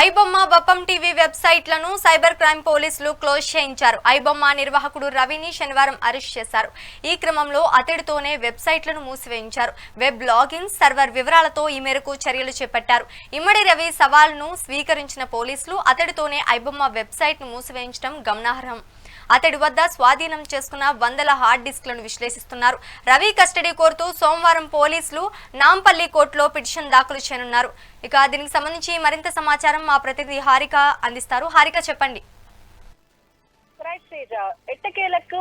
IBomma Bappam TV వెబ్సైట్లను cyber crime పోలీసులు close చేయించారు. ఐబొమ్మ నిర్వాహకుడు రవిని శనివారం అరెస్ట్ చేశారు. ఈ క్రమంలో అతడితోనే వెబ్సైట్లను మూసివేయించారు. వెబ్ లాగిన్ సర్వర్ వివరాలతో ఈ మేరకు చర్యలు చేపట్టారు. ఇమ్మడి రవి సవాల్ను స్వీకరించిన పోలీసులు అతడితోనే ఐబొమ్మ వెబ్సైట్ను మూసివేయించడం గమనార్హం. అతడి వద్ద స్వాధీనం చేసుకున్న వందల హార్డ్ డిస్క్లను విశ్లేషిస్తున్నారు. రవి కస్టడీ కోరుతూ సోమవారం పోలీసులు నాంపల్లి కోర్టులో పిటిషన్ దాఖలు చేయనున్నారు. ఇక దీనికి సంబంధించి మరింత సమాచారం మా ప్రతినిధి హారిక అందిస్తారు. హారిక చెప్పండి. రైట్ ఎట్టకేలకు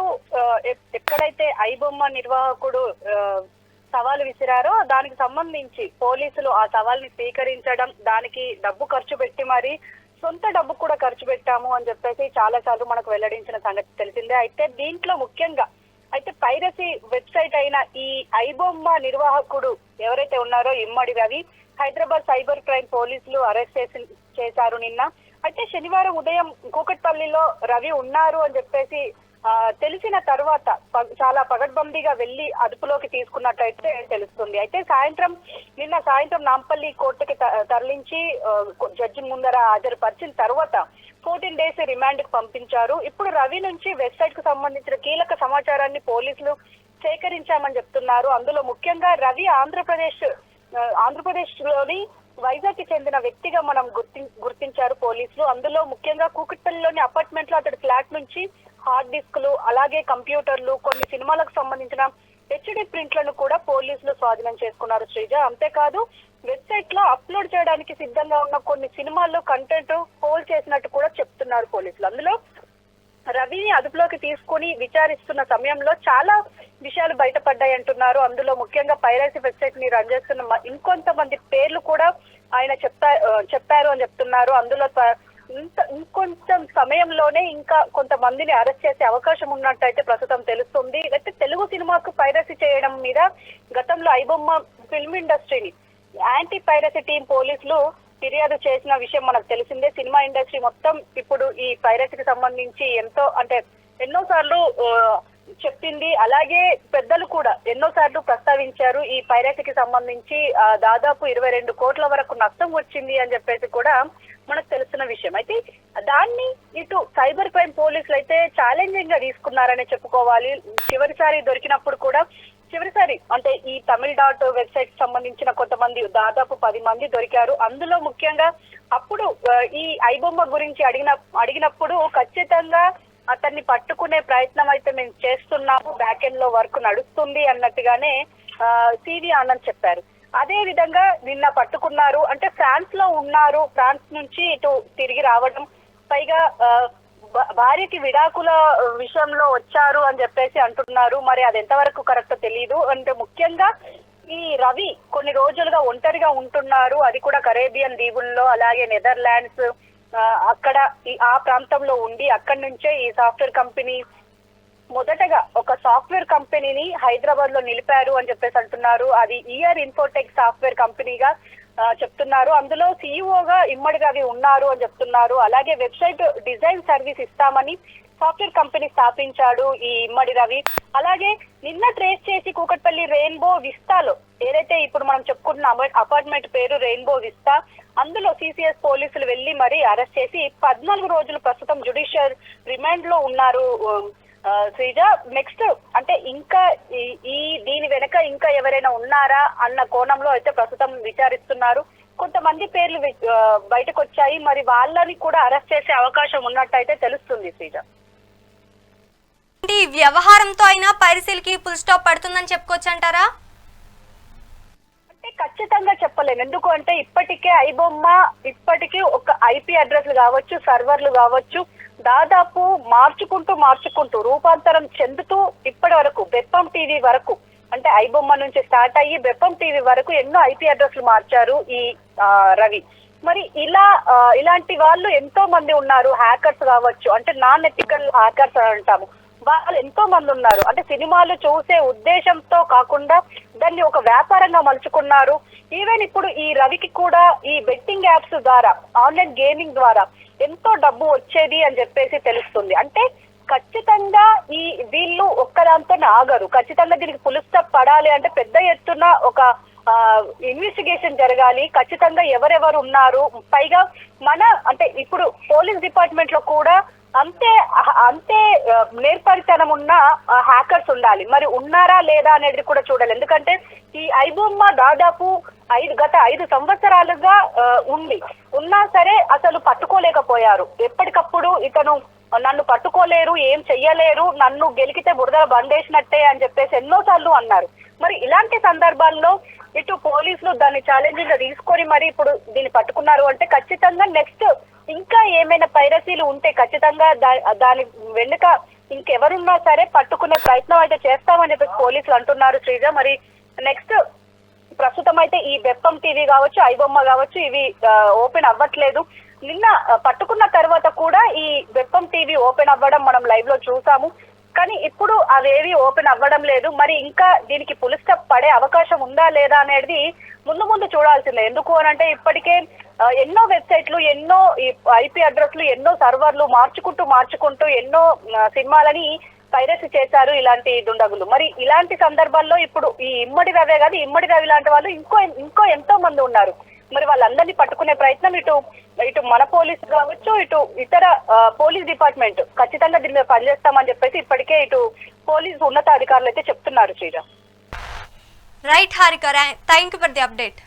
ఎక్కడైతే ఐబొమ్మ నిర్వాహకుడు సవాలు విసిరారో దానికి సంబంధించి పోలీసులు ఆ సవాల్ని స్వీకరించడం దానికి డబ్బు ఖర్చు పెట్టి మరి సొంత డబ్బు కూడా ఖర్చు పెట్టాము అని చెప్పేసి చాలా సార్లు మనకు వెల్లడించిన సంగతి తెలిసిందే. అయితే దీంట్లో ముఖ్యంగా అయితే పైరసీ వెబ్సైట్ అయిన ఈ ఐబొమ్మ నిర్వాహకుడు ఎవరైతే ఉన్నారో ఇమ్మడి రవి హైదరాబాద్ సైబర్ క్రైమ్ పోలీసులు అరెస్ట్ చేసి చేశారు నిన్న. అయితే శనివారం ఉదయం కూకట్పల్లిలో రవి ఉన్నారు అని చెప్పేసి తెలిసిన తర్వాత ప- చాలా పగడ్బందీగా వెళ్ళి అదుపులోకి తీసుకున్నట్టయితే తెలుస్తుంది. అయితే సాయంత్రం నిన్న సాయంత్రం నాంపల్లి కోర్టుకి త- తరలించి జడ్జి ముందర హాజరుపరిచిన తర్వాత ఫోర్టీన్ డేస్ రిమాండ్కు పంపించారు. ఇప్పుడు రవి నుంచి వెబ్సైట్కు సంబంధించిన కీలక సమాచారాన్ని పోలీసులు సేకరించామని చెప్తున్నారు. అందులో ముఖ్యంగా రవి ఆంధ్రప్రదేశ్ ఆంధ్రప్రదేశ్లోని వైజాగ్కి చెందిన వ్యక్తిగా మనం గుర్తి గుర్తించారు పోలీసులు. అందులో ముఖ్యంగా కూకట్పల్లిలోని అపార్ట్మెంట్లో అతడి ఫ్లాట్ నుంచి హార్డ్ డిస్క్లు అలాగే కంప్యూటర్లు కొన్ని సినిమాలకు సంబంధించిన హెచ్డి ప్రింట్లను కూడా పోలీసులు స్వాధీనం చేసుకున్నారు శ్రీజ. అంతేకాదు వెబ్సైట్లో అప్లోడ్ చేయడానికి సిద్ధంగా ఉన్న కొన్ని సినిమాల్లో కంటెంట్ హోల్ చేసినట్టు కూడా చెప్తున్నారు పోలీసులు. అందులో రవిని అదుపులోకి తీసుకుని విచారిస్తున్న సమయంలో చాలా విషయాలు బయటపడ్డాయి అంటున్నారు. అందులో ముఖ్యంగా పైరసీ వెబ్సైట్ని రన్ చేస్తున్న ఇంకొంతమంది పేర్లు కూడా ఆయన చెప్తా చెప్పారు అని చెప్తున్నారు. అందులో ఇంత ఇంకొంచెం సమయంలోనే ఇంకా కొంతమందిని అరెస్ట్ చేసే అవకాశం ఉన్నట్టయితే ప్రస్తుతం తెలుస్తుంది. అయితే తెలుగు సినిమాకు పైరసీ చేయడం మీద గతంలో ఐబొమ్మ ఫిల్మ్ ఇండస్ట్రీని యాంటీ పైరసీ టీం పోలీసులు ఫిర్యాదు చేసిన విషయం మనకు తెలిసిందే. సినిమా ఇండస్ట్రీ మొత్తం ఇప్పుడు ఈ పైరసీకి సంబంధించి ఎంతో అంటే ఎన్నో సార్లు చెప్పింది. అలాగే పెద్దలు కూడా ఎన్నో సార్లు ప్రస్తావించారు ఈ పైరసీకి సంబంధించి దాదాపు ఇరవై రెండు కోట్ల వరకు నష్టం వచ్చింది అని చెప్పేసి కూడా మనకు తెలుస్తున్న విషయం. అయితే దాన్ని ఇటు సైబర్ క్రైమ్ పోలీసులు అయితే ఛాలెంజింగ్గా తీసుకున్నారనే చెప్పుకోవాలి. చివరిసారి దొరికినప్పుడు కూడా చివరిసారి అంటే ఈ తమిళ డాట్ వెబ్సైట్ సంబంధించిన కొంతమంది దాదాపు పది మంది దొరికారు. అందులో ముఖ్యంగా అప్పుడు ఈ ఐబొమ్మ గురించి అడిగిన అడిగినప్పుడు ఖచ్చితంగా అతన్ని పట్టుకునే ప్రయత్నం అయితే మేము చేస్తున్నాము. బ్యాక్ ఎండ్లో వర్క్ నడుస్తుంది అన్నట్టుగానే సివి ఆనంద్ చెప్పారు. అదే విధంగా నిన్న పట్టుకున్నారు. అంటే ఫ్రాన్స్లో ఉన్నారు. ఫ్రాన్స్ నుంచి ఇటు తిరిగి రావడం. పైగా భార్యకి విడాకుల విషయంలో వచ్చారు అని చెప్పేసి అంటున్నారు. మరి అది ఎంతవరకు కరెక్ట్ తెలియదు అంటే ముఖ్యంగా ఈ రవి కొన్ని రోజులుగా ఒంటరిగా ఉంటున్నారు. అది కూడా కరేబియన్ దీవుల్లో అలాగే నెదర్లాండ్స్ అక్కడ ఆ ప్రాంతంలో ఉండి అక్కడి నుంచే ఈ సాఫ్ట్వేర్ కంపెనీ మొదటగా ఒక సాఫ్ట్వేర్ కంపెనీని హైదరాబాద్లో నిలిపారు అని చెప్పేసి అంటున్నారు. అది ఇయర్ ఇన్ఫోటెక్ సాఫ్ట్వేర్ కంపెనీగా చెప్తున్నారు. అందులో సీఈఓగా ఇమ్మడి రవి ఉన్నారు అని చెప్తున్నారు. అలాగే వెబ్సైట్ డిజైన్ సర్వీస్ ఇస్తామని సాఫ్ట్వేర్ కంపెనీ స్థాపించాడు ఈ ఇమ్మడి రవి. అలాగే నిన్న ట్రేస్ చేసి కూకట్పల్లి రెయిన్బో విస్తాలో ఏదైతే ఇప్పుడు మనం చెప్పుకుంటున్న అపార్ట్మెంట్ పేరు రెయిన్బో విస్తా అందులో సిసిఎస్ పోలీసులు వెళ్ళి మరీ అరెస్ట్ చేసి పద్నాలుగు రోజులు ప్రస్తుతం జుడిషియల్ రిమాండ్లో ఉన్నారు. శ్రీజ నెక్స్ట్ అంటే ఇంకా ఈ- దీని వెనక ఇంకా ఎవరైనా ఉన్నారా అన్న కోణంలో అయితే ప్రస్తుతం విచారిస్తున్నారు. కొంతమంది పేర్లు బయటకు వచ్చాయి మరి వాళ్ళని కూడా అరెస్ట్ చేసే అవకాశం ఉన్నట్టయితే తెలుస్తుంది శ్రీజ. ఈ వ్యవహారంతో అయినా పైరసీలకి ఫుల్ స్టాప్ పడుతుందని చెప్పుకోవచ్చు అంటారా అంటే ఖచ్చితంగా చెప్పలేను ఎందుకు అంటే ఇప్పటికే ఐబొమ్మ ఇప్పటికీ ఒక ఐపీ అడ్రస్లు కావచ్చు సర్వర్లు కావచ్చు దాదాపు మార్చుకుంటూ మార్చుకుంటూ రూపాంతరం చెందుతూ ఇప్పటి వరకు బెప్పం టీవీ వరకు అంటే ఐబొమ్మ నుంచి స్టార్ట్ అయ్యి బెప్పం టీవీ వరకు ఎన్నో ఐపీ అడ్రస్లు మార్చారు ఈ రవి. మరి ఇలా ఇలాంటి వాళ్ళు ఎంతో మంది ఉన్నారు హ్యాకర్స్ కావచ్చు అంటే నాన్ ఎథికల్ హ్యాకర్స్ అని అంటాము. వాళ్ళు ఎంతో మంది ఉన్నారు. అంటే సినిమాలు చూసే ఉద్దేశంతో కాకుండా దాన్ని ఒక వ్యాపారంగా మలుచుకున్నారు. ఈవెన్ ఇప్పుడు ఈ రవికి కూడా ఈ బెట్టింగ్ యాప్స్ ద్వారా ఆన్లైన్ గేమింగ్ ద్వారా ఎంతో డబ్బు వచ్చేది అని చెప్పేసి తెలుస్తుంది. అంటే ఖచ్చితంగా ఈ వీళ్ళు ఒక్కదాంతో ఆగరు. ఖచ్చితంగా దీనికి పులుస్త పడాలి అంటే పెద్ద ఎత్తున ఒక ఇన్వెస్టిగేషన్ జరగాలి. ఖచ్చితంగా ఎవరెవరు ఉన్నారు. పైగా మన అంటే ఇప్పుడు పోలీస్ డిపార్ట్మెంట్లో కూడా అంతే అంతే నేర్పరితనం ఉన్న హ్యాకర్స్ ఉండాలి. మరి ఉన్నారా లేదా అనేది కూడా చూడాలి. ఎందుకంటే ఈ ఐబొమ్మ దాదాపు ఐదు గత ఐదు సంవత్సరాలుగా ఉంది. ఉన్నా సరే అసలు పట్టుకోలేకపోయారు. ఎప్పటికప్పుడు ఇతను నన్ను పట్టుకోలేరు ఏం చెయ్యలేరు నన్ను గెలికితే బురదల బందేసినట్టే అని చెప్పేసి ఎన్నోసార్లు అన్నారు. మరి ఇలాంటి సందర్భాల్లో ఇటు పోలీసులు దాన్ని ఛాలెంజింగ్ తీసుకొని మరి ఇప్పుడు దీన్ని పట్టుకున్నారు అంటే ఖచ్చితంగా నెక్స్ట్ ఇంకా ఏమైనా పైరసీలు ఉంటే ఖచ్చితంగా దాని వెనుక ఇంకెవరున్నా సరే పట్టుకునే ప్రయత్నం అయితే చేస్తామని చెప్పేసి పోలీసులు అంటున్నారు శ్రీజ. మరి నెక్స్ట్ ప్రస్తుతం అయితే ఈ బెప్పం టీవీ కావచ్చు ఐబొమ్మ కావచ్చు ఇవి ఓపెన్ అవ్వట్లేదు. నిన్న పట్టుకున్న తర్వాత కూడా ఈ బెప్పం టీవీ ఓపెన్ అవ్వడం మనం లైవ్లో చూసాము. కానీ ఇప్పుడు అవేవి ఓపెన్ అవ్వడం లేదు. మరి ఇంకా దీనికి పులి పడే అవకాశం ఉందా లేదా అనేది ముందు ముందు చూడాల్సిందే. ఎందుకు అని అంటే ఇప్పటికే ఎన్నో వెబ్సైట్లు ఎన్నో ఐపీ అడ్రస్లు ఎన్నో సర్వర్లు మార్చుకుంటూ మార్చుకుంటూ ఎన్నో సినిమాలని పైరసీ చేశారు ఇలాంటి దుండగులు. మరి ఇలాంటి సందర్భాల్లో ఇప్పుడు ఈ ఇమ్మడి రవే కాదు ఇమ్మడి రవి లాంటి వాళ్ళు ఇంకో ఇంకో ఎంతో మంది ఉన్నారు. మరి వాళ్ళందరినీ పట్టుకునే ప్రయత్నం ఇటు ఇటు మన పోలీసు కావచ్చు ఇటు ఇతర పోలీస్ డిపార్ట్మెంట్ ఖచ్చితంగా దీని మీద పనిచేస్తామని చెప్పేసి ఇప్పటికే ఇటు పోలీసు ఉన్నతాధికారులు అయితే చెప్తున్నారు Sriram. Right Harika thank you for the update